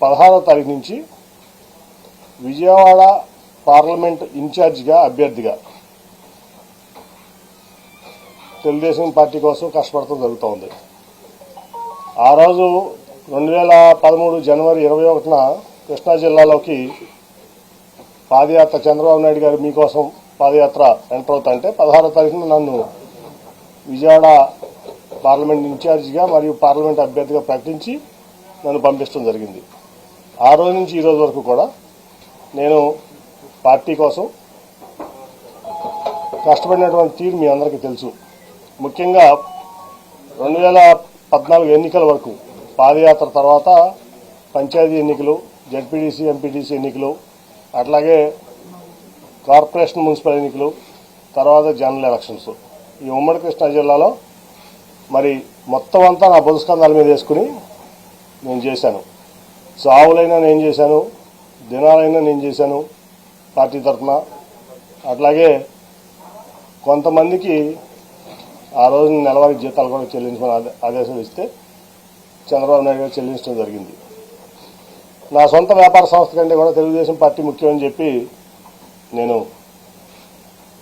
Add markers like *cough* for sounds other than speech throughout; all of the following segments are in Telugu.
పదహారో తారీఖు నుంచి విజయవాడ పార్లమెంట్ ఇన్ఛార్జిగా అభ్యర్థిగా తెలుగుదేశం పార్టీ కోసం కష్టపడటం జరుగుతూ ఉంది ఆ రోజు రెండు వేల పదమూడు జనవరి ఇరవై ఒకటిన కృష్ణా జిల్లాలోకి పాదయాత్ర చంద్రబాబు నాయుడు గారు మీకోసం పాదయాత్ర ఎంటర్ అవుతా అంటే పదహారో తారీఖున నన్ను విజయవాడ పార్లమెంట్ ఇన్ఛార్జిగా మరియు పార్లమెంట్ అభ్యర్థిగా ప్రకటించి నన్ను పంపించడం జరిగింది. ఆ రోజు నుంచి ఈ రోజు వరకు కూడా నేను పార్టీ కోసం కష్టపడినటువంటి తీరు మీ అందరికీ తెలుసు. ముఖ్యంగా రెండు వేల పద్నాలుగు ఎన్నికల వరకు పాదయాత్ర తర్వాత పంచాయతీ ఎన్నికలు జడ్పీడీసీ ఎంపీటీసీ ఎన్నికలు అట్లాగే కార్పొరేషన్ మున్సిపల్ ఎన్నికలు తర్వాత జనరల్ ఎలక్షన్స్. ఈ ఉమ్మడి కృష్ణా జిల్లాలో మరి మొత్తం అంతా నా బుధస్కంధాల మీద వేసుకుని నేను చేశాను. సావులైనా నేను చేశాను దినాలైనా నేను చేశాను పార్టీ తరఫున. అట్లాగే కొంతమందికి ఆ రోజు నెలవారీ జీతాలు కూడా చెల్లించమని ఆదేశాలు ఇస్తే చంద్రబాబు నాయుడు గారు చెల్లించడం జరిగింది. నా సొంత వ్యాపార సంస్థ కంటే కూడా తెలుగుదేశం పార్టీ ముఖ్యమని చెప్పి నేను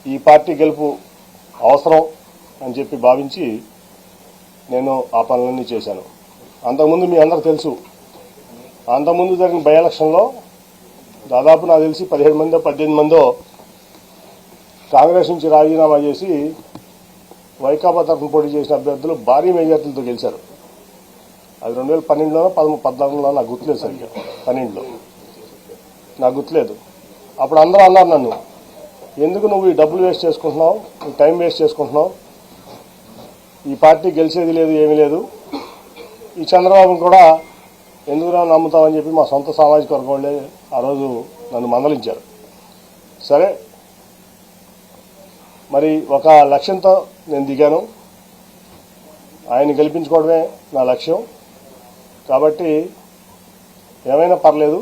ఈ పార్టీ గెలుపు అవసరం అని చెప్పి భావించి నేను ఆ పనులన్నీ చేశాను. అంతకుముందు మీ అందరు తెలుసు అంతకుముందు జరిగిన బై ఎలక్షన్లో దాదాపు నాకు తెలిసి పదిహేడు మందో పద్దెనిమిది మందో కాంగ్రెస్ నుంచి రాజీనామా చేసి వైకాపా తరఫున పోటీ చేసిన అభ్యర్థులు భారీ మెజార్టీలతో గెలిచారు. అది రెండు వేల పన్నెండులోనో పదమూడు పద్నాలుగులో నాకు గుర్తులేదు సరిగ్గా. పన్నెండులో. నాకు గుర్తులేదు. అప్పుడు అందరూ అన్నారు నన్ను ఎందుకు నువ్వు ఈ డబ్బులు వేస్ట్ చేసుకుంటున్నావు? ఈ టైం వేస్ట్ చేసుకుంటున్నావు? ఈ పార్టీ గెలిచేది లేదు ఏమీ లేదు. ఈ చంద్రబాబును కూడా ఎందుకురా నమ్ముతామని చెప్పి మా సొంత సామాజిక వర్గం వాళ్ళే ఆ రోజు నన్ను మందలించారు. సరే మరి ఒక లక్ష్యంతో నేను దిగాను. ఆయన గెలిపించుకోవడమే నా లక్ష్యం. కాబట్టి ఏమైనా పర్లేదు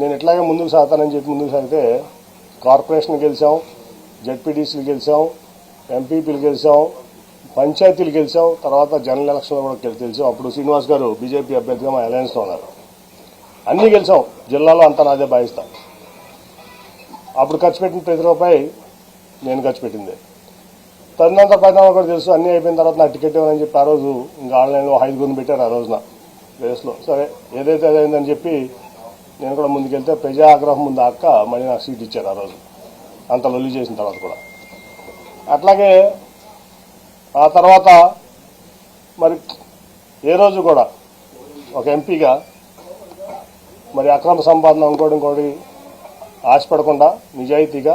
నేను ఇట్లాగే ముందుకు సాగుతానని చెప్పి ముందుకు సాగితే కార్పొరేషన్ గెలిచాం జడ్పీటీసీలు గెలిచాం ఎంపీపీలు గెలిచాం పంచాయతీలు గెలిచాం తర్వాత జనరల్ ఎలక్షన్లో కూడా గెలిచాం. అప్పుడు శ్రీనివాస్ గారు బీజేపీ అభ్యర్థిగా మా అలయన్స్లో ఉన్నారు. అన్నీ గెలిచాం. జిల్లాలో అంతా నాదే భావిస్తాం. అప్పుడు ఖర్చు పెట్టిన ప్రతి రూపాయి నేను ఖర్చు పెట్టింది. తదినంత పరిణామం కూడా తెలుసు అన్నీ అయిపోయిన తర్వాత నా టికెట్ ఇవ్వనని చెప్పి ఆ రోజు ఇంకా ఆన్లైన్లో ఐదుగురిని పెట్టారు ఆ రోజున. రేస్లో సరే ఏదైతే అదైందని చెప్పి నేను కూడా ముందుకెళ్తే ప్రజా ఆగ్రహం ముందు అక్క మళ్ళీ నాకు సీట్ ఇచ్చారు ఆ రోజు. అంత లొల్లి చేసిన తర్వాత కూడా. అట్లాగే ఆ తర్వాత మరి ఏ రోజు కూడా ఒక ఎంపీగా మరి అక్రమ సంపాదన ఇంకోటి ఇంకోటి ఆశపడకుండా నిజాయితీగా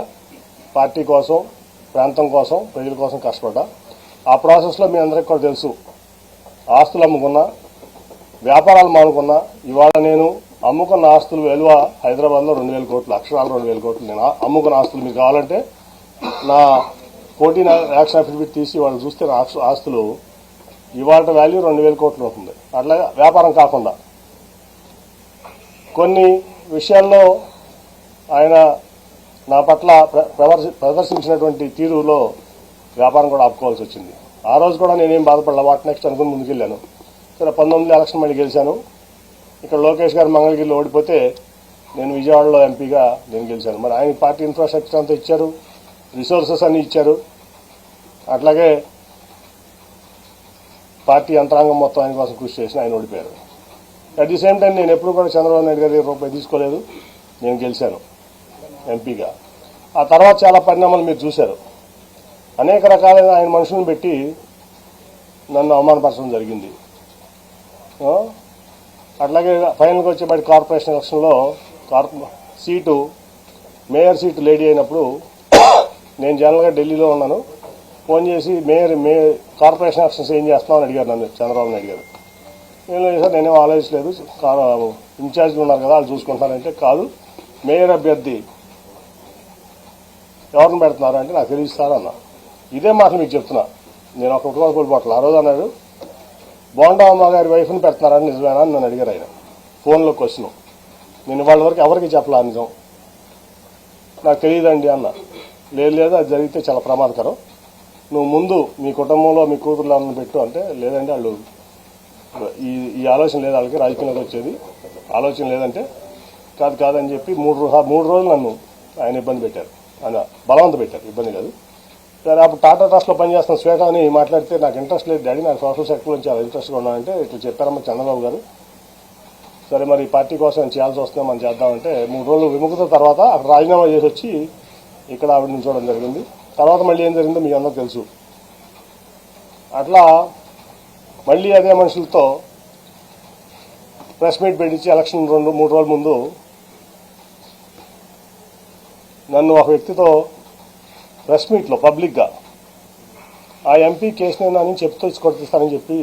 పార్టీ కోసం ప్రాంతం కోసం ప్రజల కోసం కష్టపడ్డా. ఆ ప్రాసెస్లో మీ అందరికీ కూడా తెలుసు. ఆస్తులు అమ్ముకున్నా వ్యాపారాలు మానుకున్నా ఇవాళ నేను అమ్ముకున్న ఆస్తులు విలువ హైదరాబాద్లో రెండు వేల కోట్లు అక్షరాలు రెండు వేల కోట్లు. నేను అమ్ముకున్న ఆస్తులు మీకు కావాలంటే నా పోటీ యాక్షన్ అఫిడవిట్ తీసి వాళ్ళు చూస్తే నా ఆస్తులు ఇవాళ వాల్యూ రెండు వేల కోట్లు ఉంటుంది అట్లా వ్యాపారం కాకుండా. కొన్ని విషయాల్లో ఆయన నా పట్ల ప్ర- ప్రదర్శించినటువంటి తీరులో వ్యాపారం కూడా ఆపుకోవాల్సి వచ్చింది. ఆ రోజు కూడా నేనేం బాధపడలే వాటి నెక్స్ట్ అనుకుని ముందుకెళ్ళాను. సరే పంతొమ్మిది ఎలక్షన్ మళ్ళీ గెలిచాను. ఇక్కడ లోకేష్ గారు మంగళగిరిలో ఓడిపోతే నేను విజయవాడలో ఎంపీగా నేను గెలిచాను. మరి ఆయన పార్టీ ఇన్ఫ్రాస్ట్రక్చర్ అంతా ఇచ్చారు. రిసోర్సెస్ అన్ని ఇచ్చారు అట్లాగే పార్టీ యంత్రాంగం మొత్తం ఆయన కోసం కృషి చేసిన ఆయన ఓడిపోయారు. అట్ ది సేమ్ టైం నేను ఎప్పుడు కూడా చంద్రబాబు నాయుడు గారి రూపాయి తీసుకోలేదు. నేను గెలిచాను ఎంపీగా. ఆ తర్వాత చాలా పరిణామాలు మీరు చూశారు. అనేక రకాలైన ఆయన మనుషులను పెట్టి నన్ను అవమానపరచడం జరిగింది. అట్లాగే ఫైనల్కి వచ్చేపాటి కార్పొరేషన్ ఎలక్షన్లో కార్పొ సీటు మేయర్ సీటు లేడీ అయినప్పుడు నేను జనరల్గా ఢిల్లీలో ఉన్నాను. ఫోన్ చేసి మేయర్ మే కార్పొరేషన్ ఆఫీసర్స్ ఏం చేస్తామని అని అడిగారు నన్ను చంద్రబాబు నాయుడు గారు. నేను సార్ నేనేం ఆలోచించలేదు. ఇన్ఛార్జ్లు ఉన్నారు కదా వాళ్ళు చూసుకుంటారంటే కాదు మేయర్ అభ్యర్థి ఎవరిని పెడుతున్నారు అంటే నాకు తెలియదు సార్ అన్న. ఇదే మాటలు మీకు చెప్తున్నా. నేను ఒక కుటుంబ కోల్పోవట్లేదు ఆ రోజు అన్నాడు బోండా అమ్మ గారి వైఫ్ని పెడుతున్నారని నిజమేనా అని నన్ను అడిగారు ఆయన. ఫోన్లో క్వశ్చన్. నేను వాళ్ళ వరకు ఎవరికి చెప్పలా నిజం? నాకు తెలియదండి అన్న. లేదు లేదు అది జరిగితే చాలా ప్రమాదకరం. నువ్వు ముందు మీ కుటుంబంలో మీ కూతురులో పెట్టు అంటే లేదంటే వాళ్ళు ఈ ఈ ఆలోచన లేదు వాళ్ళకి రాజకీయంలోకి వచ్చేది. ఆలోచన లేదంటే కాదు కాదని చెప్పి మూడు మూడు రోజులు నన్ను ఆయన ఇబ్బంది పెట్టారు. ఆయన బలవంత పెట్టారు ఇబ్బంది కాదు. సరే అప్పుడు టాటా ట్రస్ట్లో పనిచేస్తున్న శ్వేత అని మాట్లాడితే నాకు ఇంట్రెస్ట్ లేదు డాడీ నాకు సోషల్ సెక్టర్ నుంచి చాలా ఇంట్రెస్ట్గా ఉన్నానంటే ఇట్లా చెప్పారమ్మ చంద్రబాబు గారు. సరే మరి పార్టీ కోసం నేను చేయాల్సి వస్తుందో మనం చేద్దామంటే మూడు రోజులు విముఖత తర్వాత అక్కడ రాజీనామా చేసి వచ్చి ఇక్కడ ఆవిడ నుంచోవడం జరిగింది. తర్వాత మళ్ళీ ఏం జరిగిందో మీ అందరూ తెలుసు. అట్లా మళ్ళీ అదే మనుషులతో ప్రెస్ మీట్ పెట్టించి ఎలక్షన్ రెండు మూడు రోజుల ముందు నన్ను ఒక వ్యక్తితో ప్రెస్ మీట్లో పబ్లిక్గా ఆ ఎంపీ కేసునైనా అని చెప్తూ కొట్టిస్తానని చెప్పి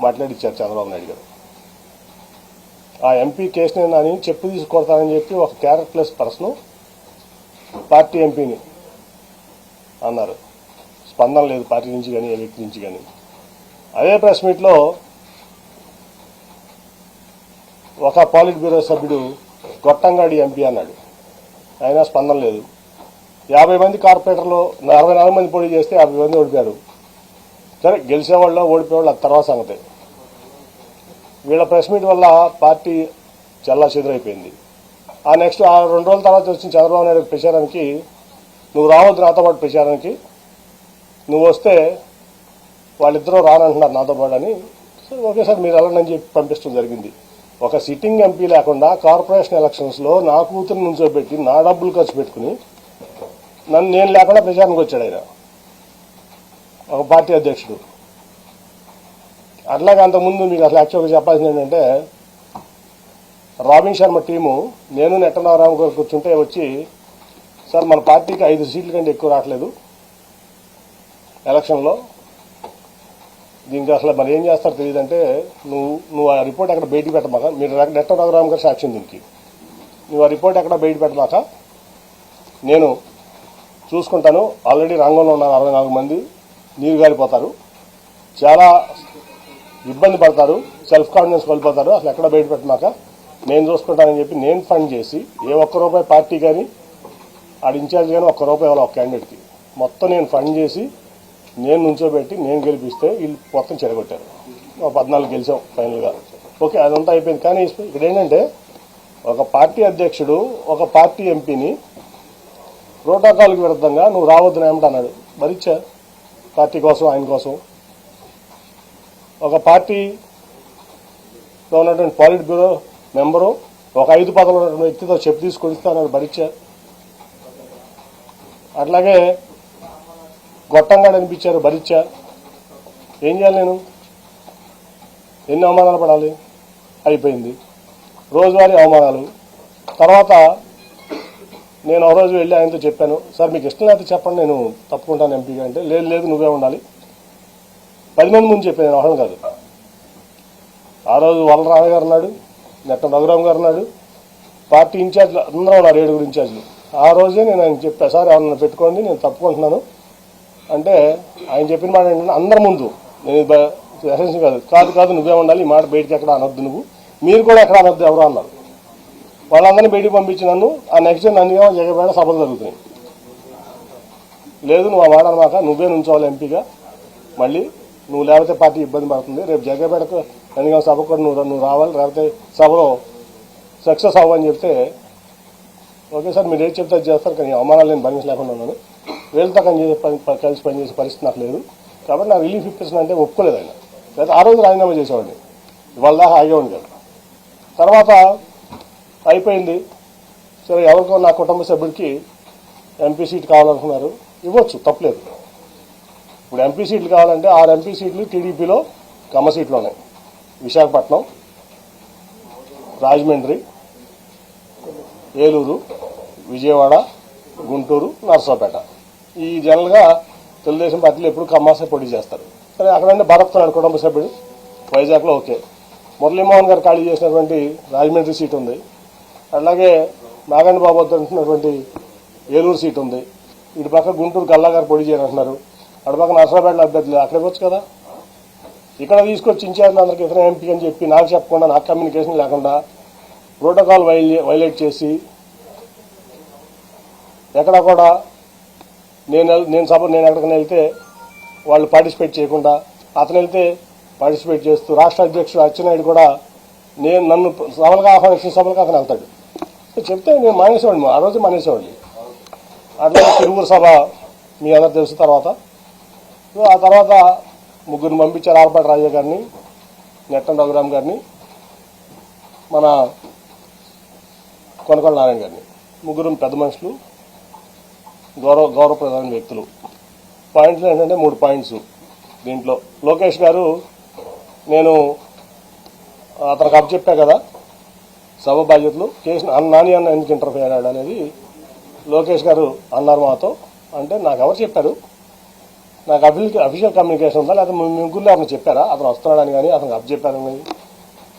మాట్లాడిచ్చారు చంద్రబాబు నాయుడు గారు. ఆ ఎంపీ కేసునైనా అని చెప్పు తీసుకొడతానని చెప్పి ఒక క్యారెక్టర్లెస్ పర్సన్ పార్టీ ఎంపీని అన్నారు. స్పందన లేదు పార్టీ నుంచి కానీ ఏ వ్యక్తి నుంచి కానీ. అదే ప్రెస్ మీట్లో ఒక పాలిట్ బ్యూరో సభ్యుడు గొట్టంగాడి ఎంపీ అన్నాడు. అయినా స్పందన లేదు. యాభై మంది కార్పొరేటర్లు అరవై నాలుగు మంది పోటీ చేస్తే యాభై మంది ఓడిపోయారు. సరే గెలిచేవాళ్ళు ఓడిపోయేవాళ్ళు అది తర్వాత సంగతే. వీళ్ళ ప్రెస్ మీట్ వల్ల పార్టీ చల్లా చెదురైపోయింది. ఆ నెక్స్ట్ ఆ రెండు రోజుల తర్వాత వచ్చిన చంద్రబాబు నాయుడు ప్రచారానికి నువ్వు రావద్దు నాతో పాటు ప్రచారానికి నువ్వు వస్తే వాళ్ళిద్దరూ రానంటున్నారు నాతో పాటు అని. సరే ఓకే సార్ మీరు వెళ్ళండి చెప్పి పంపించడం జరిగింది. ఒక సిట్టింగ్ ఎంపీ లేకుండా కార్పొరేషన్ ఎలక్షన్స్లో నా కూతురు నుంచోబెట్టి నా డబ్బులు ఖర్చు పెట్టుకుని నన్ను నేను లేకుండా ప్రచారానికి వచ్చాడు ఆయన. ఒక పార్టీ అధ్యక్షుడు. అట్లాగే అంతకుముందు మీకు అసలు యాక్చువల్గా చెప్పాల్సింది ఏంటంటే రాబిన్ శర్మ టీము నేను నెట్టనారాయణ గారు కూర్చుంటే వచ్చి సార్ మన పార్టీకి ఐదు సీట్ల కంటే ఎక్కువ రావట్లేదు ఎలక్షన్లో దీనికి అసలు మరి ఏం చేస్తారో తెలియదంటే నువ్వు నువ్వు ఆ రిపోర్ట్ ఎక్కడ బయటికి పెట్టమాక మీరు నెట్ట గారు సాక్ష్యం దీనికి. నువ్వు ఆ రిపోర్ట్ ఎక్కడ బయట పెట్టమాక నేను చూసుకుంటాను. ఆల్రెడీ రంగంలో ఉన్నారు అరవై నాలుగు మంది. నీరు గారిపోతారు చాలా ఇబ్బంది పడతారు. సెల్ఫ్ కాన్ఫిడెన్స్ కోల్పోతారు. అసలు ఎక్కడ బయట పెట్టమాక నేను చూసుకుంటానని చెప్పి నేను ఫండ్ చేసి ఏ ఒక్క రూపాయి పార్టీ కానీ ఆడ ఇన్ఛార్జ్ కానీ ఒక్క రూపాయి ఇవ్వాలి ఒక క్యాండిడేట్కి. మొత్తం నేను ఫండ్ చేసి నేను నుంచోబెట్టి నేను గెలిపిస్తే వీళ్ళు మొత్తం చెడగొట్టారు. ఒక పద్నాలుగు గెలిచాం ఫైనల్గా. ఓకే అదంతా అయిపోయింది. కానీ ఇక్కడ ఏంటంటే ఒక పార్టీ అధ్యక్షుడు ఒక పార్టీ ఎంపీని ప్రోటోకాల్కి విరుద్ధంగా నువ్వు రావద్దు ఏమిటన్నాడు మరిచ్చా పార్టీ కోసం ఆయన కోసం. ఒక పార్టీలో ఉన్నటువంటి పాలిట్ బ్యూరో మెంబరు ఒక ఐదు పదవులు ఉన్నటువంటి వ్యక్తితో చెప్పు ఇస్తాను భరీచ్చ అట్లాగే గొట్టంగా అనిపించారు భరించారు ఏం చేయాలి నేను? ఎన్ని అవమానాలు పడాలి? అయిపోయింది. రోజువారీ అవమానాలు. తర్వాత నేను ఒక రోజు వెళ్ళి ఆయనతో చెప్పాను సార్ మీకు ఇష్టం లేకపోతే చెప్పండి నేను తప్పుకుంటాను ఎంపీగా అంటే లేదు లేదు నువ్వే ఉండాలి. పది మంది ముందు చెప్పాను నేను ఒకళ్ళని కాదు. ఆ రోజు వలరామ గారు ఉన్నాడు నెట్ట రఘురామ్ గారు ఉన్నాడు. పార్టీ ఇన్ఛార్జ్లు అందరూ ఉన్నారు ఏడుగురు ఇన్ఛార్జ్లు. ఆ రోజే నేను ఆయన చెప్పా సార్ ఎవరన్నా పెట్టుకోండి నేను తప్పుకుంటున్నాను. అంటే ఆయన చెప్పిన మాట ఏంటంటే అందరి ముందు నేను ఎసెన్స్ కాదు కాదు కాదు నువ్వే ఉండాలి ఈ మాట బయటికి ఎక్కడ అనొద్దు నువ్వు. మీరు కూడా ఎక్కడ అనొద్దు ఎవరో అన్నారు. వాళ్ళందరినీ బయటికి పంపించి నన్ను ఆ నెక్స్ట్ డే నన్ను ఏమో జగబేడ సభలు జరుగుతున్నాయి. లేదు నువ్వు ఆ మాట అనమాట నువ్వే నుంచోవాలి ఎంపీగా. మళ్ళీ నువ్వు లేకపోతే పార్టీ ఇబ్బంది పడుతుంది. రేపు జగపేటకు నందిగామ సభకు కూడా నువ్వు నువ్వు రావాలి లేకపోతే సభలో సక్సెస్ అవ్వని చెప్తే ఓకే సార్ మీరు ఏం చెప్తే చేస్తారు కానీ అవమానాలు నేను భరించలేకుండా ఉన్నాను. వీళ్ళతో కానీ చేసే పని కలిసి పనిచేసే పరిస్థితి నాకు లేదు. కాబట్టి నాకు రిలీఫ్ ఇప్పించిన అంటే ఒప్పుకోలేదు ఆయన. లేదా ఆ రోజు రాజీనామా చేసేవాడిని. ఇవాళ దాకా ఆగే కాదు తర్వాత అయిపోయింది. సరే ఎవరికో నా కుటుంబ సభ్యుడికి ఎంపీ సీట్ కావాలనుకున్నారు. ఇవ్వచ్చు తప్పలేదు. ఇప్పుడు ఎంపీ సీట్లు కావాలంటే ఆరు ఎంపీ సీట్లు టీడీపీలో కమ్మ సీట్లు ఉన్నాయి విశాఖపట్నం రాజమండ్రి ఏలూరు విజయవాడ గుంటూరు నర్సాపేట. ఈ జనరల్గా తెలుగుదేశం పార్టీలు ఎప్పుడు కమ్మాసే పోటీ చేస్తారు. సరే అక్కడంటే భరత్ నాయుడు కుటుంబ సభ్యుడు. వైజాగ్లో ఓకే. మురళీమోహన్ గారు ఖాళీ చేసినటువంటి రాజమండ్రి సీట్ ఉంది. అలాగే నాగండి బాబు వద్ద ఏలూరు సీట్ ఉంది. ఇటు పక్క గుంటూరు గల్లా గారు పొడి చేయాలంటున్నారు అటు పక్క నర్సరాపేటలో అభ్యర్థులు అక్కడికి వచ్చు కదా. ఇక్కడ తీసుకొచ్చి ఇన్ఛార్జ్ అందరికి ఇతర ఎంపీ అని చెప్పి నాకు చెప్పకుండా నాకు కమ్యూనికేషన్ లేకుండా ప్రోటోకాల్ వైలేట్ చేసి ఎక్కడ కూడా నేను నేను సభ నేను ఎక్కడికైనా వెళ్తే వాళ్ళు పార్టిసిపేట్ చేయకుండా అతను వెళ్తే పార్టిసిపేట్ చేస్తూ రాష్ట్ర అధ్యక్షుడు అచ్చెన్నాయుడు కూడా నేను నన్ను సభలకు ఆహ్వానించిన సభలకు అతను వెళ్తాడు. చెప్తే నేను మానేసేవాడిని ఆ రోజు మానేసేవాడిని. అట్లా తిరుగురు సభ మీ అందరు తెలుసు తర్వాత. ఆ తర్వాత ముగ్గురిని పంపించారు ఆలపాటి రాజా గారిని నెట్టం రఘురామ్ గారిని మన కొనకొల నారాయణ గారిని. ముగ్గురు పెద్ద మనుషులు గౌరవ గౌరవప్రదమైన వ్యక్తులు. పాయింట్లు ఏంటంటే మూడు పాయింట్స్ దీంట్లో. లోకేష్ గారు నేను అతనికి అప్ చెప్పా కదా సభ బాధ్యతలు. కేసు నాని అన్న ఎందుకు ఇంటర్ఫియర్ అయ్యాడు అనేది లోకేష్ గారు అన్నారు మాతో. అంటే నాకు ఎవరు చెప్పారు? నాకు అఫిషియల్ అఫీషియల్ కమ్యూనికేషన్ ఉందా? లేదా మీ ముగ్గురు అతను చెప్పారా? అతను వస్తున్నాడని కానీ అతను అప్ చెప్పారని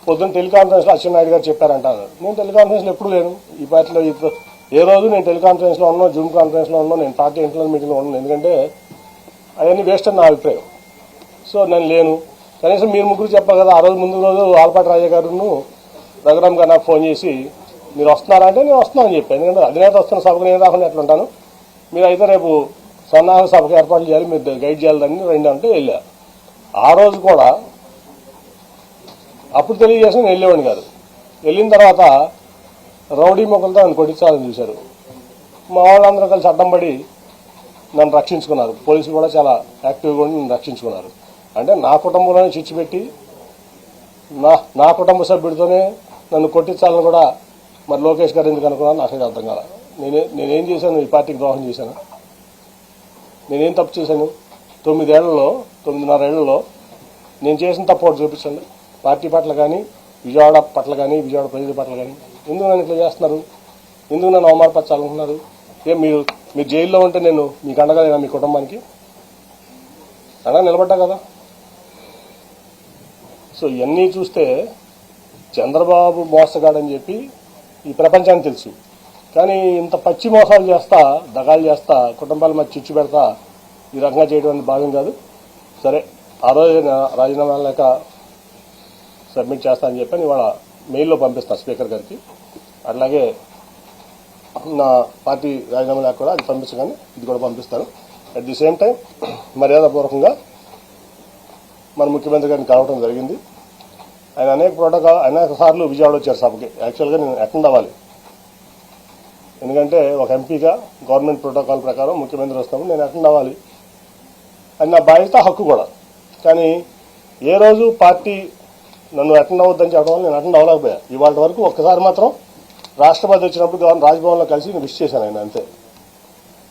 పొద్దున్న టెలికాన్ఫరెన్స్లో అచ్చెన్నాయుడు గారు చెప్పారంటారు. నేను టెలికాన్ఫరెన్స్లో ఎప్పుడు లేను. ఈ పార్టీలో ఇప్పుడు ఏ రోజు నేను టెలికాన్ఫరెన్స్లో ఉన్నాను జూమ్ కాన్ఫరెన్స్లో ఉన్నాను నేను పార్టీ ఇంటర్నల్ మీటింగ్లో ఉన్నాను ఎందుకంటే అవన్నీ వేస్ట్ అని నా అభిప్రాయం. సో నేను లేను. కనీసం మీరు ముగ్గురు చెప్పారు కదా ఆ రోజు ముందు రోజు ఆల్పాటి రాజా గారును రఘురామ్ గారు నాకు ఫోన్ చేసి మీరు వస్తున్నారా? అంటే నేను వస్తున్నానని చెప్పాను. ఎందుకంటే అధినేత వస్తున్న సభకు నేను రాకుండా ఎట్లుంటాను? మీరు అయితే రేపు సన్నాహ సభకు ఏర్పాటు చేయాలి మీరు గైడ్ చేయాలని రెండు అంటే వెళ్ళా. ఆ రోజు కూడా అప్పుడు తెలియజేసిన నేను వెళ్ళేవాడిని కాదు. వెళ్ళిన తర్వాత రౌడీ మొక్కలతో నన్ను కొట్టించాలని చూశారు. మా వాళ్ళందరూ కలిసి అడ్డం పడి నన్ను రక్షించుకున్నారు. పోలీసులు కూడా చాలా యాక్టివ్గా ఉండి నన్ను రక్షించుకున్నారు. అంటే నా కుటుంబంలోనే చిచ్చు పెట్టి నా నా కుటుంబ సభ్యుడితోనే నన్ను కొట్టించాలని కూడా మరి లోకేష్ గారు ఎందుకు అనుకున్నాను నాకైతే అర్థం కాల. నేనే నేనేం చేశాను? ఈ పార్టీకి ద్రోహం చేశాను? నేనేం తప్పు చేశాను? తొమ్మిదేళ్ళలో తొమ్మిదిన్నరేళ్ళలో నేను చేసిన తప్పు ఒకటి చూపించండి. పార్టీ పట్ల కానీ విజయవాడ పట్ల కానీ విజయవాడ ప్రజల పట్ల కానీ. ఎందుకు నన్ను ఇట్లా చేస్తున్నారు? ఎందుకు నన్ను అవమానపరచాలనుకుంటున్నారు ఏ మీరు మీరు జైల్లో ఉంటే నేను మీకు అండగా లేదా మీ కుటుంబానికి? అండగా నిలబడ్డా కదా. సో ఇవన్నీ చూస్తే చంద్రబాబు మోసగాడని చెప్పి ఈ ప్రపంచానికి తెలుసు. కానీ ఇంత పచ్చి మోసాలు చేస్తా దగాలు చేస్తా కుటుంబాల మధ్య చిచ్చు పెడతా ఈ రకంగా చేయడం అనేది భావ్యం కాదు. సరే ఆ రోజు రాజీనామా లేక సబ్మిట్ చేస్తా అని చెప్పి ఇవాళ మెయిల్లో పంపిస్తాను స్పీకర్ గారికి. అట్లాగే నా పార్టీ రాజీనామా లేక కూడా అది పంపించగానే ఇది కూడా పంపిస్తాను. అట్ ది సేమ్ టైం మర్యాదపూర్వకంగా మన ముఖ్యమంత్రి గారిని కలవడం జరిగింది. ఆయన అనేక ప్రోటోకాల్ అనేక సార్లు విజయవాడ వచ్చారు సభకి. యాక్చువల్గా నేను అటెండ్ అవ్వాలి ఎందుకంటే ఒక ఎంపీగా గవర్నమెంట్ ప్రోటోకాల్ ప్రకారం ముఖ్యమంత్రి వస్తాము నేను అటెండ్ అవ్వాలి అని నా బాధ్యత హక్కు కూడా. కానీ ఏ రోజు పార్టీ నన్ను అటెండ్ అవ్వద్దని చెప్పడం వల్ల నేను అటెండ్ అవ్వలేకపోయా ఇవాళ వరకు ఒక్కసారి మాత్రం రాష్ట్రపతి వచ్చినప్పుడు గవర్నర్ రాజ్భవన్లో కలిసి నేను విష్ చేశాను ఆయన అంతే.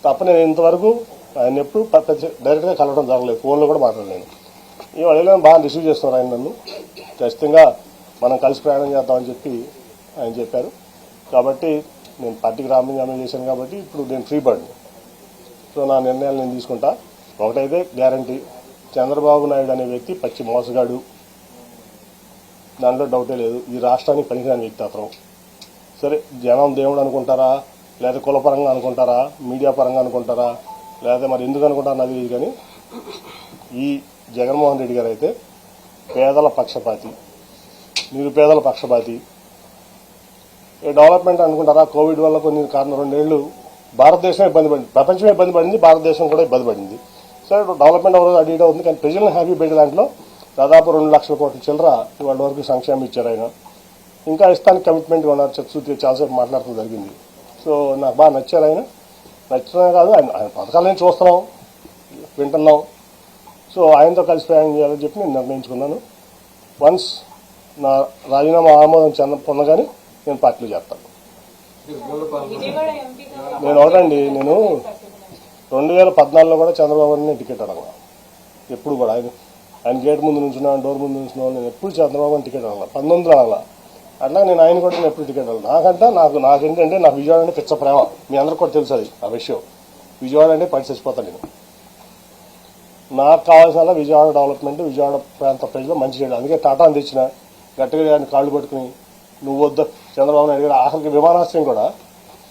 తప్ప నేను ఇంతవరకు ఆయన ఎప్పుడు డైరెక్ట్గా కలవడం జరగలేదు. ఫోన్లో కూడా మాట్లాడలేను ఇవాళ వెళ్ళాను బాగా రిసీవ్ చేస్తున్నారు ఆయన నన్ను. ఖచ్చితంగా మనం కలిసి ప్రయాణం చేద్దామని చెప్పి ఆయన చెప్పారు. కాబట్టి నేను పార్టీకి రామజామం చేశాను కాబట్టి ఇప్పుడు నేను ఫ్రీ బర్డ్. సో నా నిర్ణయాలు నేను తీసుకుంటా. ఒకటైతే గ్యారంటీ. చంద్రబాబు నాయుడు అనే వ్యక్తి పచ్చి మోసగాడు. దాంట్లో డౌటే లేదు. ఈ రాష్ట్రానికి పనికిరాని వ్యక్తి అతను. సరే జనం దేవుడు అనుకుంటారా? లేదా కులపరంగా అనుకుంటారా? మీడియా పరంగా అనుకుంటారా? లేదా మరి ఎందుకు అనుకుంటారా నాకు తెలియదు కానీ ఈ జగన్మోహన్ రెడ్డి గారు అయితే పేదల పక్షపాతి. నిరుపేదల పక్షపాతి. డెవలప్మెంట్ అనుకుంటారా? కోవిడ్ వల్ల కొన్ని కారణం రెండేళ్ళు భారతదేశం ఇబ్బంది పడింది. ప్రపంచమే ఇబ్బంది పడింది భారతదేశం కూడా ఇబ్బంది పడింది. సరే డెవలప్మెంట్ ఎవరో అటు ఇటు కానీ ప్రజలను హ్యాపీ పెట్టే దాంట్లో దాదాపు రెండు లక్షల కోట్ల చిల్లర ఇవాళ వరకు సంక్షేమం ఇచ్చారు ఆయన. ఇంకా ఇస్తానికి కమిట్మెంట్గా ఉన్నారు చర్చూతి చాలాసేపు మాట్లాడటం జరిగింది. సో నాకు బాగా నచ్చారు ఆయన. నచ్చడమే కాదు ఆయన ఆయన పథకాలని చూస్తున్నాం. వింటున్నాం. సో ఆయనతో కలిసి ప్రయాణం చేయాలని చెప్పి నేను నిర్ణయించుకున్నాను. వన్స్ నా రాజీనామా ఆమోదం చెంద పొందగానే నేను పార్టీలో ఎంపీగా నేను ఒకటండి నేను రెండు వేల పద్నాలుగులో కూడా చంద్రబాబు నాయుడు టికెట్ అడగల. ఎప్పుడు కూడా. ఆయన ఆయన గేట్ ముందు నుంచున్నా డోర్ ముందు నుంచున్నా నేను ఎప్పుడు చంద్రబాబు అని టికెట్ అడగల. పంతొమ్మిదిలో అడగల. అట్లా నేను ఆయన కూడా నేను ఎప్పుడు టికెట్ అడగల. నాకంటే నాకు నాకేంటంటే నాకు విజయవాడ అంటే పిచ్చ ప్రేమ. మీ అందరికి కూడా తెలుసు అది ఆ విషయం. విజయవాడ అంటే పడి చచ్చిపోతాను నేను. నాకు కావాల్సిన విజయవాడ డెవలప్మెంట్ విజయవాడ ప్రాంత ప్రజలు మంచి చేయడం అందుకే టాటాని తెచ్చిన. గట్టిగా ఆయన కాళ్ళు పట్టుకుని నువ్వు వద్దు చంద్రబాబు నాయుడు గారు ఆఖరికి విమానాశ్రయం కూడా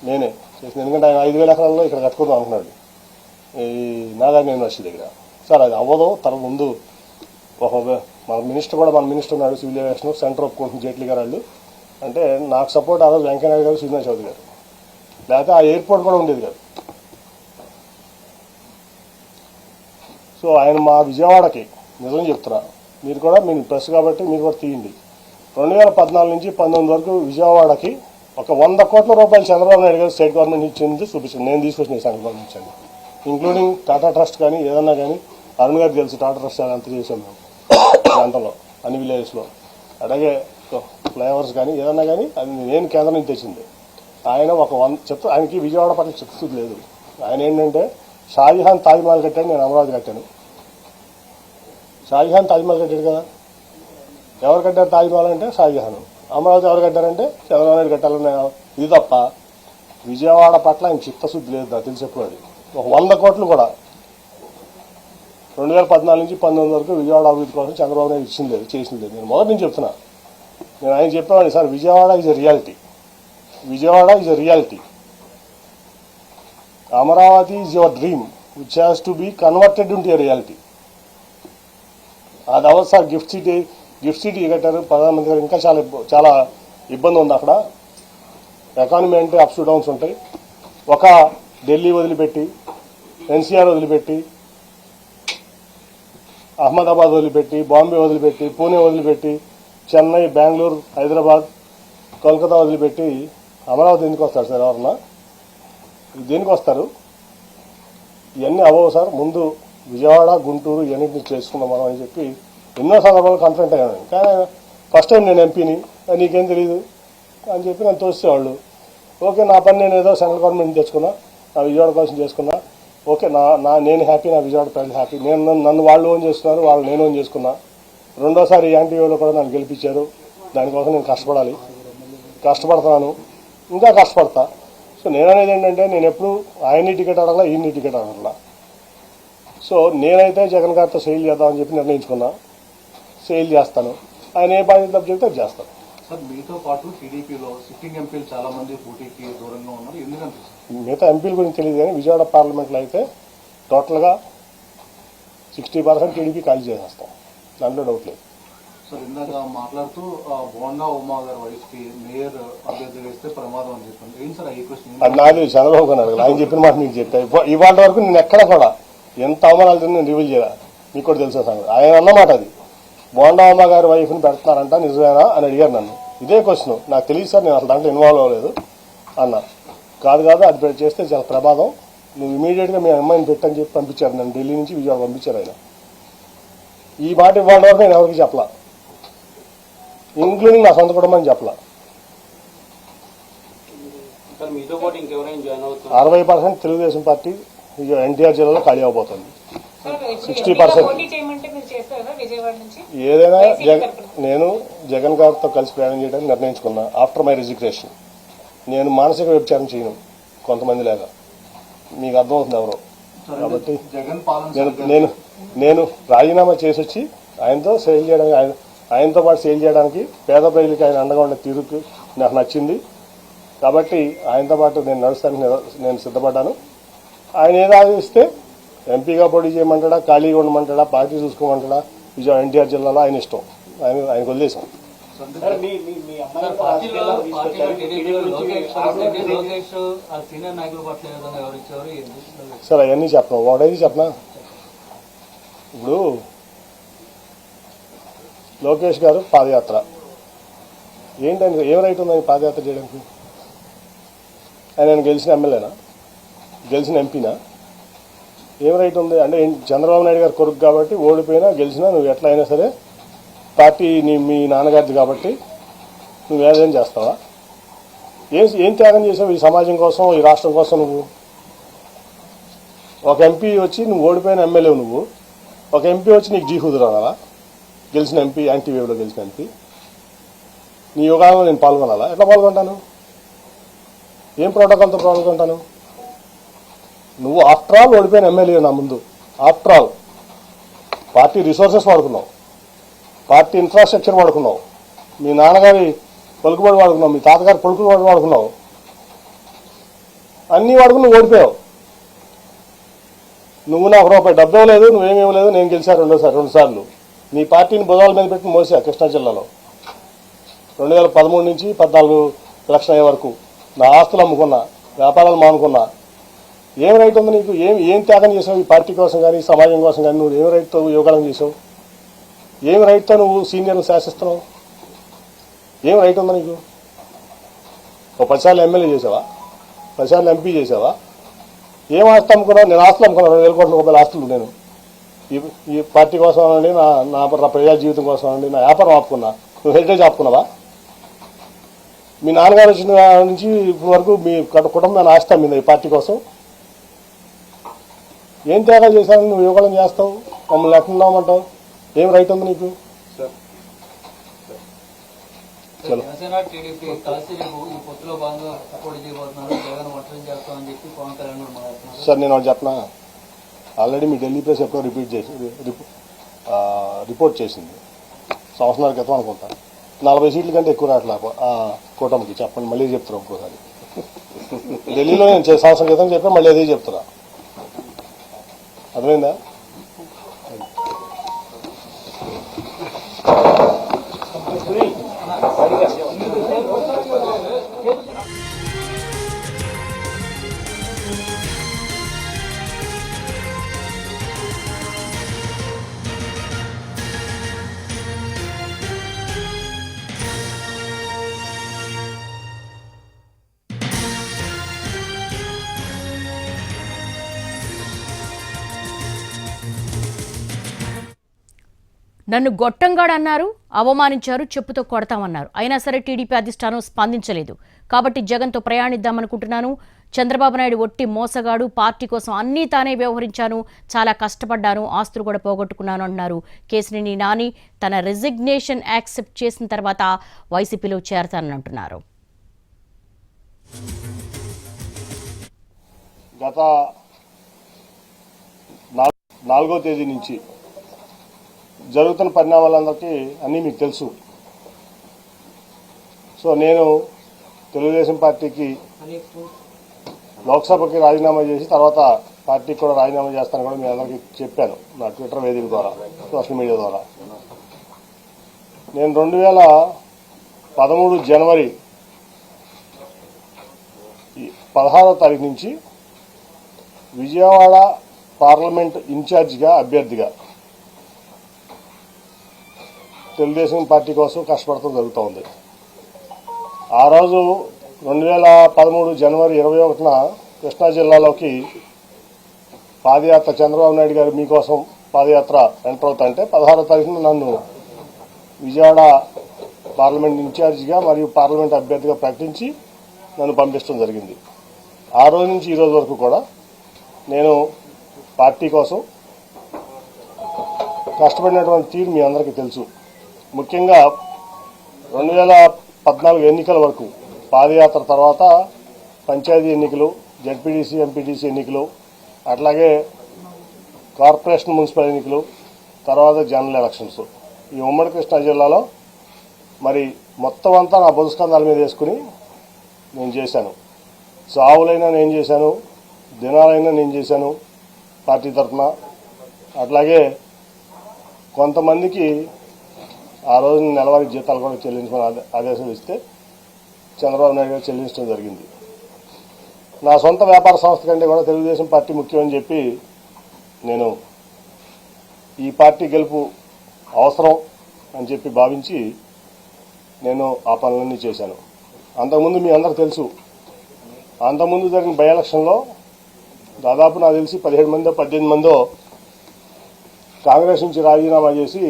నేనే. చేసిన ఎందుకంటే ఆయన ఐదు వేల ఎకరాల్లో ఇక్కడ కట్టుకుందాం అనుకున్నాడు. ఈ నాగార్జున యూనివర్సిటీ దగ్గర. సార్ అది అవ్వదు. తన ముందు ఒక మన మినిస్టర్ కూడా మన మినిస్టర్ ఉన్నాడు సివిల్ ఏవియేషన్ సెంటర్ ఒప్పుకుంటుంది జైట్లీ గారు వాళ్ళు. అంటే నాకు సపోర్ట్ ఆ రోజు వెంకయ్యనాయుడు గారు సుజనా చౌదరి గారు. లేకపోతే ఆ ఎయిర్పోర్ట్ కూడా ఉండేది కాదు. సో ఆయన మా విజయవాడకి నిజం చెప్తున్నా. మీరు కూడా మీరు ప్రెస్ కాబట్టి మీరు కూడా తీయండి. రెండు వేల పద్నాలుగు నుంచి పంతొమ్మిది వరకు విజయవాడకి ఒక వంద కోట్ల రూపాయలు చంద్రబాబు నాయుడు గారు స్టేట్ గవర్నమెంట్ ఇచ్చింది చూపించింది. నేను తీసుకొచ్చిన ఈ సెంట్రల్ గవర్నమెంట్ ఇచ్చాను ఇంక్లూడింగ్ టాటా ట్రస్ట్ కానీ ఏదన్నా కానీ అరుణ్ గారికి తెలుసు టాటా ట్రస్ట్ అంత చేసాం మేము. *coughs* ప్రాంతంలో అన్ని విలేజెస్లో అలాగే ఫ్లైఓవర్స్ కానీ ఏదన్నా కానీ అది నేను కేంద్రం నుంచి తెచ్చింది. ఆయన ఒక వంద చెప్తా ఆయనకి విజయవాడ పట్ల చిత్తశుద్ధి లేదు. ఆయన ఏంటంటే షాజహాన్ తాజ్మహల్ కట్టాను నేను అమరావతి కట్టాను. షాజహాన్ తాజ్మహల్ కట్టాడు కదా? ఎవరు కట్టారు తాజ్మహల్ అంటే షాజహాన్ అమరావతి ఎవరు కట్టారంటే చంద్రబాబు నాయుడు కట్టాలనే ఇది తప్ప విజయవాడ పట్ల ఆయన చిత్తశుద్ధి లేదు నాకు తెలిసి ఎప్పుడు అది. ఒక వంద కోట్లు కూడా. రెండు వేల పద్నాలుగు నుంచి పంతొమ్మిది వరకు విజయవాడ అభివృద్ధి కోసం చంద్రబాబు నాయుడు ఇచ్చింది లేదు చేసింది లేదు. నేను మొదటి నుంచి చెప్తున్నా. నేను ఆయన చెప్పేవాడిని sir Vijayawada is a reality Vijayawada is a reality Amaravati is your dream which has to be converted into a reality అది our sir gift city gift city కట్టారు ప్రధానమంత్రి గారు ఇంకా చాలా చాలా ఇబ్బంది ఉంది అక్కడ. ఎకానమీ అంటే అప్స్ డౌన్స్ ఉంటాయి. ఒక ఢిల్లీ వదిలిపెట్టి ఎన్సీఆర్ వదిలిపెట్టి అహ్మదాబాద్ వదిలిపెట్టి బాంబే వదిలిపెట్టి పూణే వదిలిపెట్టి చెన్నై బెంగళూరు హైదరాబాద్ కోల్కతా వదిలిపెట్టి అమరావతి ఎందుకు వస్తారు సార్ ఎవరన్నా? దేనికి వస్తారు? ఇవన్నీ అవ్వవు సార్. ముందు విజయవాడ గుంటూరు ఇవన్నింటినీ చేసుకుందాం మనం అని చెప్పి ఎన్నో సందర్భాలు కన్ఫరెంట్ అయ్యాను కానీ ఫస్ట్ టైం నేను ఎంపీని నీకేం తెలియదు అని చెప్పి నన్ను తోసేవాళ్ళు. ఓకే నా పని నేను ఏదో సెంట్రల్ గవర్నమెంట్ తెచ్చుకున్నా నా విజయవాడ కోసం చేసుకున్నా. ఓకే నా నా నేను హ్యాపీ నా విజయవాడ ప్రజలు హ్యాపీ నేను నన్ను- వాళ్ళు ఓన్ చేసుకున్నారు వాళ్ళు నేను ఓన్ చేసుకున్నా. రెండోసారి యాంటీవీలో కూడా నన్ను గెలిపించారు. దానికోసం నేను కష్టపడాలి. కష్టపడతాను ఇంకా కష్టపడతా. సో నేను అనేది ఏంటంటే నేను ఎప్పుడు ఆయన్ని టికెట్ అడగలా ఈయన్ని టికెట్ అడగలా. సో నేనైతే జగన్ గారితో సెయిల్ చేద్దామని చెప్పి నిర్ణయించుకున్నా. సెయిల్ చేస్తాను. ఆయన ఏ బాధ్యత చెప్తే అది చేస్తాను. సార్ మీతో పాటు టీడీపీలో సిట్టింగ్ ఎంపీలు చాలా మంది పోటీకి దూరంగా ఉన్నారు. ఎందుకంటే మిగతా ఎంపీల గురించి తెలియదు కానీ విజయవాడ పార్లమెంట్లో అయితే టోటల్గా సిక్స్టీ పర్సెంట్ టీడీపీ ఖాళీ చేసేస్తాం. దాంట్లో డౌట్ లేదు. సార్ ఇందాక మాట్లాడుతూ బోండా ఉమా గారి వైఫ్కి మేయర్ అభ్యర్థి వేస్తే ప్రమాదం అని చెప్పండి ఏంటి సార్ ఈ క్వశ్చన్ నాది చంద్రబాబు గారు అడగలేదు ఆయన చెప్పిన మాట మీకు చెప్పా ఇవ్వ- ఇవాళ వరకు నేను ఎక్కడ కూడా ఎంత అవమానాలు నేను రివీల్ చేయాలి. మీకు కూడా తెలుసా ఆయన అన్నమాట అది. బోండామ్మ గారి వైఫ్ని పెడుతున్నారంట నిజమేనా? అని అడిగారు నన్ను. ఇదే క్వశ్చన్. నాకు తెలియదు సార్ నేను అసలు దాంట్లో ఇన్వాల్వ్ అవ్వలేదు అన్న. కాదు కాదు అది చేస్తే చాలా ప్రమాదం. నువ్వు ఇమీడియట్గా మీ అమ్మాయిని పెట్టని చెప్పి పంపించారు నన్ను. ఢిల్లీ నుంచి విజయవాడ పంపించారు ఆయన. ఈ మాట ఇవాళ వరకు నేను ఎవరికి చెప్పలా? ఇంక్లూడింగ్ నా సొంత కుటుంబం చెప్పలా? అరవై పర్సెంట్ తెలుగుదేశం పార్టీ ఎన్టీఆర్ జిల్లాలో ఖాళీ అవబోతుంది. సార్, ఇప్పుడు 60% ఎంపీగా పోటీ చేయమంటే మీరు చేస్తారా విజయవాడ నుంచి? ఏదైనా వైసీపీ జగ తరపున. నేను జగన్ గారితో కలిసి ప్రయాణం చేయడానికి నిర్ణయించుకున్నా ఆఫ్టర్ మై రిజిగ్రేషన్ నేను మానసిక వ్యభిచారం చేయను కొంతమంది లేక. మీకు అర్థమవుతుంది ఎవరో. కాబట్టి జగన్ నేను నేను నేను రాజీనామా చేసి వచ్చి ఆయనతో సేల్ చేయడానికి ఆయన ఆయనతో పాటు సేల్ చేయడానికి పేద ప్రజలకి ఆయన అండగా ఉండే తీరుకు నాకు నచ్చింది. కాబట్టి ఆయనతో పాటు నేను నడుస్తానికి నేను సిద్ధపడ్డాను. ఆయన ఏది ఆదేశిస్తే ఎంపీగా పోటీ చేయమంటాడా ఖాళీగా ఉండమంటాడా పార్టీ చూసుకోమంటాడా? విజయవాడ ఎన్టీఆర్ జిల్లాలో ఆయన ఇష్టం. ఆయన ఆయనకు వదిలేసాం సరే అవన్నీ చెప్పను. ఒకటైతే చెప్పనా? ఇప్పుడు లోకేష్ గారు పాదయాత్ర. ఏంటని ఏం రైట్ ఉందని పాదయాత్ర చేయడానికి? ఆయన గెలిచిన ఎమ్మెల్యేనా? గెలిచిన ఎంపీనా? ఏం రైట్ ఉంది. అంటే చంద్రబాబు నాయుడు గారు కొడుకు కాబట్టి ఓడిపోయినా గెలిచినా నువ్వు ఎట్లా అయినా సరే పార్టీ నీ మీ నాన్నగారిది కాబట్టి నువ్వు ఏదైనా చేస్తావా? ఏం ఏం త్యాగం చేసావు ఈ సమాజం కోసం ఈ రాష్ట్రం కోసం నువ్వు? ఒక ఎంపీ వచ్చి నువ్వు ఓడిపోయిన ఎమ్మెల్యే నువ్వు. ఒక ఎంపీ వచ్చి నీకు జీహుదురు రావాలా గెలిచిన ఎంపీ యాంటీవేవ్లో గెలిచిన ఎంపీ. నీ యోగాలో నేను పాల్గొనాలా? ఎట్లా పాల్గొంటాను? ఏం ప్రోటోకాల్తో పాల్గొంటాను? నువ్వు ఆఫ్టర్ ఆల్ ఓడిపోయిన ఎమ్మెల్యే నా ముందు. ఆఫ్టర్ ఆల్ పార్టీ రిసోర్సెస్ వాడుకున్నావు. పార్టీ ఇన్ఫ్రాస్ట్రక్చర్ వాడుకున్నావు. మీ నాన్నగారి పలుకుబడి వాడుకున్నావు. మీ తాతగారి పలుకుబడి వాడుకున్నావు. అన్నీ వాడుకుని నువ్వు ఓడిపోయావు. నువ్వు నాకు రూపాయి డబ్బు లేదు నువ్వేమేమి లేదు నేను గెలిచాను రెండోసారి రెండుసార్లు నీ పార్టీని భుజాల మీద పెట్టి మోసా కృష్ణా జిల్లాలో. రెండు వేల పదమూడు నుంచి పద్నాలుగు ఎలక్షన్ అయ్యే వరకు నా ఆస్తులు అమ్ముకున్నా వ్యాపారాలు మానుకున్నా ఏం రైట్ ఉంది నీకు? ఏం ఏం త్యాగం చేసావు ఈ పార్టీ కోసం కానీ సమాజం కోసం కానీ నువ్వు ఏం రైట్తో యోగాలను చేసావు? ఏం రైట్తో నువ్వు సీనియర్లు శాసిస్తున్నావు? ఏం రైట్ ఉంది నీకు? ఓ పదిసార్లు ఎమ్మెల్యే చేసావా? పదిసార్లు ఎంపీ చేసావా? ఏం ఆస్తి అమ్ముకున్నావు? నేను ఆస్తులు అమ్ముకున్నాను. రెండు వేల కోట్ల రూపాయల ఆస్తులు నేను ఈ ఈ పార్టీ కోసం అండి నా నా ప్రజా జీవితం కోసం అండి నా వ్యాపారం ఆపుకున్నా. నువ్వు హెరిటేజ్ ఆపుకున్నావా? మీ నాన్నగారు వచ్చిన నుంచి ఇప్పటి వరకు మీ కట- కుటుంబాన్ని ఆస్తి అమ్మింది ఈ పార్టీ కోసం. ఏం త్యాగాలు చేశానని నువ్వు యువకులం చేస్తావు? మమ్మల్ని ఎట్లున్నామంటావు ఏం రైట్ ఉంది నీకు? చలో. జనసేన టీడీపీ కలిసి రేపు ఈ పొత్తులో భాగంగా పోటీ చేయబోతున్నారు జగన్ ఒంటరి చేస్తామని చెప్పి పవన్ కళ్యాణ్ కూడా మాట్లాడుతున్నారు. సార్ నేను ఒకటి చెప్పనా? ఆల్రెడీ మీ ఢిల్లీ ప్రెస్ ఎప్పుడో రిపీట్ చేసి రిపోర్ట్ చేసింది. సంవత్సరాల క్రితం అనుకుంటా. నలభై సీట్ల కంటే ఎక్కువ రావట్లే ఆ కూటమికి. చెప్పండి మళ్ళీ చెప్తున్నా ఇంకోసారి *laughs* ఢిల్లీలో నేను సంవత్సరం క్రితం చెప్పా మళ్ళీ అదే చెప్తున్నా. అర్థమైందా? నన్ను గొట్టంగాడు అన్నారు అవమానించారు చెప్పుతో కొడతామన్నారు. అయినా సరే టీడీపీ అధిష్టానం స్పందించలేదు. కాబట్టి జగన్తో ప్రయాణిద్దామనుకుంటున్నాను. చంద్రబాబు నాయుడు ఒట్టి మోసగాడు పార్టీ కోసం అన్నీ తానే వ్యవహరించాను చాలా కష్టపడ్డాను ఆస్తులు కూడా పోగొట్టుకున్నాను అన్నారు కేసినేని నాని. తన రెసిగ్నేషన్ యాక్సెప్ట్ చేసిన తర్వాత వైసీపీలో చేరతానని అంటున్నారు గత నాలుగో తేదీ నుంచి జరుగుతున్న పరిణామాలందరికీ అన్నీ మీకు తెలుసు. సో నేను తెలుగుదేశం పార్టీకి లోక్సభకి రాజీనామా చేసి తర్వాత పార్టీకి కూడా రాజీనామా చేస్తాను కూడా మీ అందరికీ చెప్పాను నా ట్విట్టర్ వేదిక ద్వారా సోషల్ మీడియా ద్వారా. నేను రెండు వేల పదమూడు జనవరి పదహారో తారీఖు నుంచి విజయవాడ పార్లమెంట్ ఇన్ఛార్జిగా అభ్యర్థిగా తెలుగుదేశం పార్టీ కోసం కష్టపడటం జరుగుతూ ఉంది ఆ రోజు రెండు వేల పదమూడు జనవరి ఇరవై ఒకటిన కృష్ణా జిల్లాలోకి పాదయాత్ర చంద్రబాబు నాయుడు గారు మీకోసం పాదయాత్ర ఎంటర్ అవుతుంటే పదహారో తారీఖున నన్ను విజయవాడ పార్లమెంట్ ఇన్ఛార్జిగా మరియు పార్లమెంట్ అభ్యర్థిగా ప్రకటించి నన్ను పంపించడం జరిగింది. ఆ రోజు నుంచి ఈరోజు వరకు కూడా నేను పార్టీ కోసం కష్టపడినటువంటి తీరు మీ అందరికీ తెలుసు. ముఖ్యంగా రెండు వేల పద్నాలుగు ఎన్నికల వరకు పాదయాత్ర తర్వాత పంచాయతీ ఎన్నికలు జడ్పీటీసీ ఎంపీటీసీ ఎన్నికలు అట్లాగే కార్పొరేషన్ మున్సిపల్ ఎన్నికలు తర్వాత జనరల్ ఎలక్షన్స్. ఈ ఉమ్మడి కృష్ణా జిల్లాలో మరి మొత్తం అంతా నా బుధస్కంధాల మీద వేసుకుని నేను చేశాను. చావులైనా నేను చేశాను దినాలైనా నేను చేశాను పార్టీ తరఫున. అట్లాగే కొంతమందికి ఆ రోజు నెలవారీ జీతాలు కూడా చెల్లించమని ఆదేశాలు ఇస్తే చంద్రబాబు నాయుడు గారు చెల్లించడం జరిగింది. నా సొంత వ్యాపార సంస్థ కంటే కూడా తెలుగుదేశం పార్టీ ముఖ్యమని చెప్పి నేను ఈ పార్టీ గెలుపు అవసరం అని చెప్పి భావించి నేను ఆ పనులన్నీ చేశాను. అంతకుముందు మీ అందరు తెలుసు అంతకుముందు జరిగిన బై ఎలక్షన్లో దాదాపు నాకు తెలిసి పదిహేడు మందో పద్దెనిమిది మందో కాంగ్రెస్ నుంచి రాజీనామా చేసి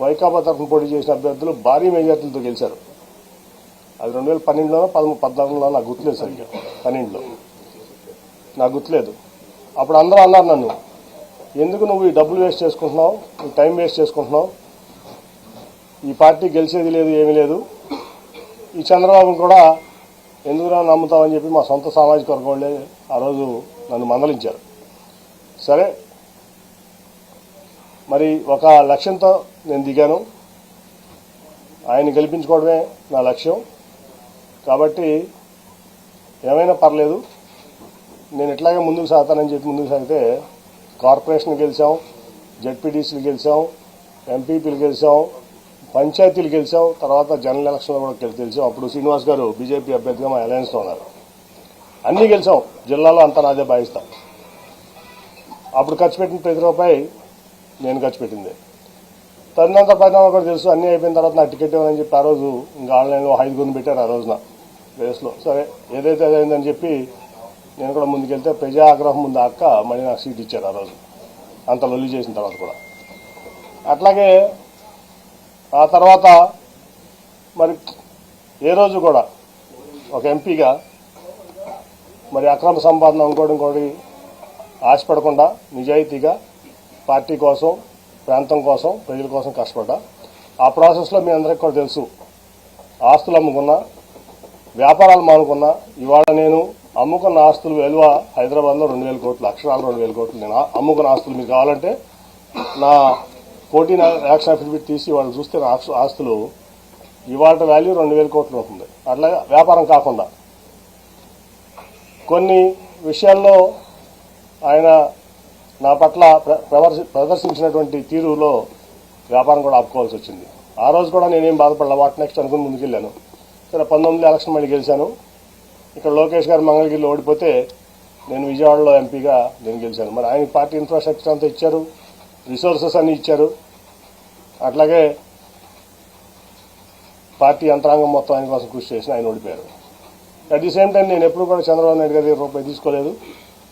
వైకాపా తరఫున పోటీ చేసిన అభ్యర్థులు భారీ మెజార్టీలతో గెలిచారు. అది రెండు వేల పన్నెండులోనో పదమూడు పద్నాలుగులో నాకు గుర్తులేదు సరిగ్గా. పన్నెండులో. నాకు గుర్తులేదు. అప్పుడు అందరూ అన్నారు నన్ను ఎందుకు నువ్వు ఈ డబ్బులు వేస్ట్ చేసుకుంటున్నావు? ఈ టైం వేస్ట్ చేసుకుంటున్నావు? ఈ పార్టీ గెలిచేది లేదు ఏమీ లేదు. ఈ చంద్రబాబును కూడా ఎందుకు నమ్ముతామని చెప్పి మా సొంత సామాజిక వర్గం వాళ్ళే ఆ రోజు నన్ను మందలించారు. సరే మరి ఒక లక్ష్యంతో నేను దిగాను. ఆయన గెలిపించుకోవడమే నా లక్ష్యం. కాబట్టి ఏమైనా పర్లేదు. నేను ఇట్లాగే ముందుకు సాగుతానని చెప్పి ముందుకు సాగితే కార్పొరేషన్ గెలిచాం జడ్పీటీసీలు గెలిచాం ఎంపీపీలు గెలిచాం పంచాయతీలు గెలిచాం తర్వాత జనరల్ ఎలక్షన్లో కూడా గెలిచాం. అప్పుడు శ్రీనివాస్ గారు బీజేపీ అభ్యర్థిగా మా అలయన్స్లో ఉన్నారు. అన్నీ గెలిచాం. జిల్లాలో అంతా నాదే భావిస్తాం. అప్పుడు ఖర్చు పెట్టిన ప్రతి రూపాయి నేను ఖర్చు పెట్టింది. తదనంత పరిణామం కూడా తెలుసు అన్నీ అయిపోయిన తర్వాత నా టికెట్ ఇవ్వనని చెప్పి ఆ రోజు ఇంకా ఆన్లైన్లో ఐదుగురిని పెట్టారు ఆ రోజున రేస్లో. సరే ఏదైతే అదైందని చెప్పి నేను కూడా ముందుకెళ్తే ప్రజా ఆగ్రహం ముందు అక్క మళ్ళీ నాకు సీట్ ఇచ్చారు ఆ రోజు. అంత లొల్లి చేసిన తర్వాత కూడా. అట్లాగే ఆ తర్వాత మరి ఏ రోజు కూడా ఒక ఎంపీగా మరి అక్రమ సంపాదన ఇంకోటి ఇంకోటి ఆశపడకుండా నిజాయితీగా పార్టీ కోసం ప్రాంతం కోసం ప్రజల కోసం కష్టపడ్డా. ఆ ప్రాసెస్లో మీ అందరికి కూడా తెలుసు. ఆస్తులు అమ్ముకున్నా వ్యాపారాలు మానుకున్నా ఇవాళ నేను అమ్ముకున్న ఆస్తులు విలువ హైదరాబాద్లో రెండు వేల కోట్లు అక్షరాలు రెండు వేల కోట్లు. నేను అమ్ముకున్న ఆస్తులు మీకు కావాలంటే నా ఫోర్టీన్ యాక్షన్ అఫిడవిట్ తీసి వాళ్ళు చూస్తే నా ఆస్తులు ఇవాళ వాల్యూ రెండు వేల కోట్లు ఉంటుంది అట్లాగే వ్యాపారం కాకుండా. కొన్ని విషయాల్లో ఆయన నా పట్ల ప్ర- ప్రదర్శించినటువంటి తీరులో వ్యాపారం కూడా ఆపుకోవాల్సి వచ్చింది. ఆ రోజు కూడా నేనేం బాధపడలే. వాట్ నెక్స్ట్ అనుకుని ముందుకెళ్ళాను. సరే పంతొమ్మిది ఎలక్షన్ మళ్ళీ గెలిచాను. ఇక్కడ లోకేష్ గారు మంగళగిరిలో ఓడిపోతే నేను విజయవాడలో ఎంపీగా నేను గెలిచాను. మరి ఆయన పార్టీ ఇన్ఫ్రాస్ట్రక్చర్ అంతా ఇచ్చారు రిసోర్సెస్ అన్ని ఇచ్చారు. అట్లాగే పార్టీ యంత్రాంగం మొత్తం ఆయన కోసం కృషి చేసిన ఆయన ఓడిపోయారు. అట్ ది సేమ్ టైం నేను ఎప్పుడు కూడా చంద్రబాబు నాయుడు గారి రూపాయి తీసుకోలేదు.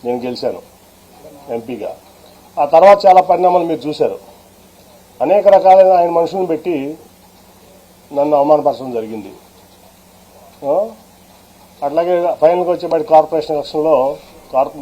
నేను గెలిచాను. ఎంపీగా. ఆ తర్వాత చాలా పరిణామాలు మీరు చూశారు. అనేక రకాలైన ఆయన మనుషులను పెట్టి నన్ను అవమానపరచడం జరిగింది. అట్లాగే ఫైనల్గా వచ్చేపాటి కార్పొరేషన్ ఎలక్షన్లో కార్పొ